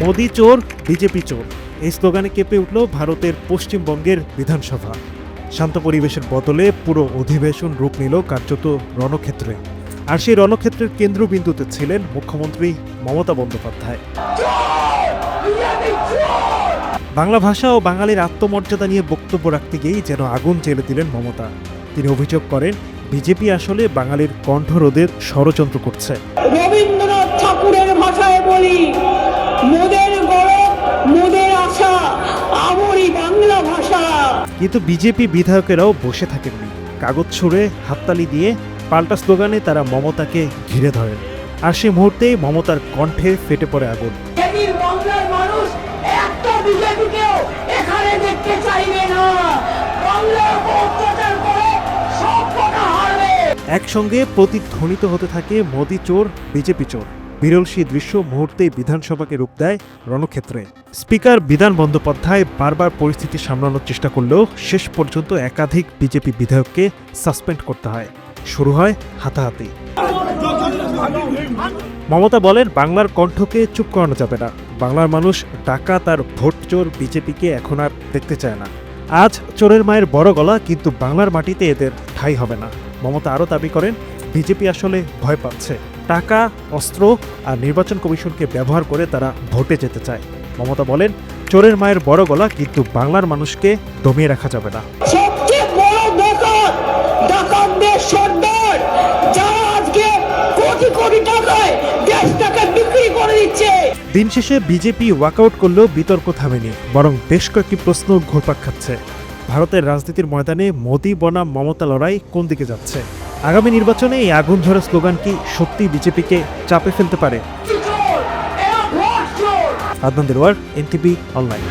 মোদি চোর, বিজেপি চোর। এই স্লোগানে কেঁপে উঠল ভারতের পশ্চিমবঙ্গের বিধানসভা। শান্ত পরিবেশের বদলে পুরো অধিবেশন রূপ নিল কার্যত রণক্ষেত্রে। আর সেই রণক্ষেত্রের কেন্দ্রবিন্দুতে ছিলেন মুখ্যমন্ত্রী মমতা বন্দ্যোপাধ্যায়। বাংলা ভাষা ও বাঙালির আত্মমর্যাদা নিয়ে বক্তব্য রাখতে গিয়েই যেন আগুন জেলে দিলেন মমতা। তিনি অভিযোগ করেন, বিজেপি আসলে বাঙালির কণ্ঠরোধের ষড়যন্ত্র করছে। কিন্তু বিজেপি বিধায়কেরাও বসে থাকেননি। কাগজ ছুঁড়ে হাততালি দিয়ে পাল্টা স্লোগানে তারা মমতাকে ঘিরে ধরেন। আর সে মুহূর্তেই মমতার কণ্ঠে ফেটে পড়ে আগুন। একসঙ্গে প্রতিধ্বনিত হতে থাকে মোদি চোর বিজেপি চোর। বিরল সেই দৃশ্য মুহূর্তেই বিধানসভাকে রূপ দেয় রণক্ষেত্রে। স্পিকার বিধান বন্দ্যোপাধ্যায় বারবার পরিস্থিতি সামলানোর চেষ্টা করলেও শেষ পর্যন্ত একাধিক বিজেপি বিধায়ককে সাসপেন্ড করতে হয়। শুরু হয় হাতাহাতি। মমতা বলেন, বাংলার কণ্ঠকে চুপ করানো যাবে না। বাংলার মানুষ ডাকাত আর ভোট চোর বিজেপিকে এখন আর দেখতে চায় না। আজ চোরের মায়ের বড় গলা, কিন্তু বাংলার মাটিতে এদের ঠাঁই হবে না। মমতা আরও দাবি করেন, বিজেপি আসলে ভয় পাচ্ছে। টাকা অস্ত্র আর নির্বাচন কমিশনকে ব্যবহার করে তারা ভোটে যেতে চায়। মমতা বলেন চোরের মায়ের বড় গলা কিন্তু বাংলার মানুষকে দমিয়ে রাখা যাবে না। দিন শেষে বিজেপি ওয়াকআউট করলেও বিতর্ক থামেনি বরং বেশ কয়েকটি প্রশ্ন ঘোরপাক খাচ্ছে। ভারতের রাজনীতির ময়দানে মোদি বনাম মমতা লড়াই কোন দিকে যাচ্ছে? আগামী নির্বাচনে এই আগুন ঝরা স্লোগান কি সত্যি বিজেপিকে চাপে ফেলতে পারে? Adnan Derwar NTV online.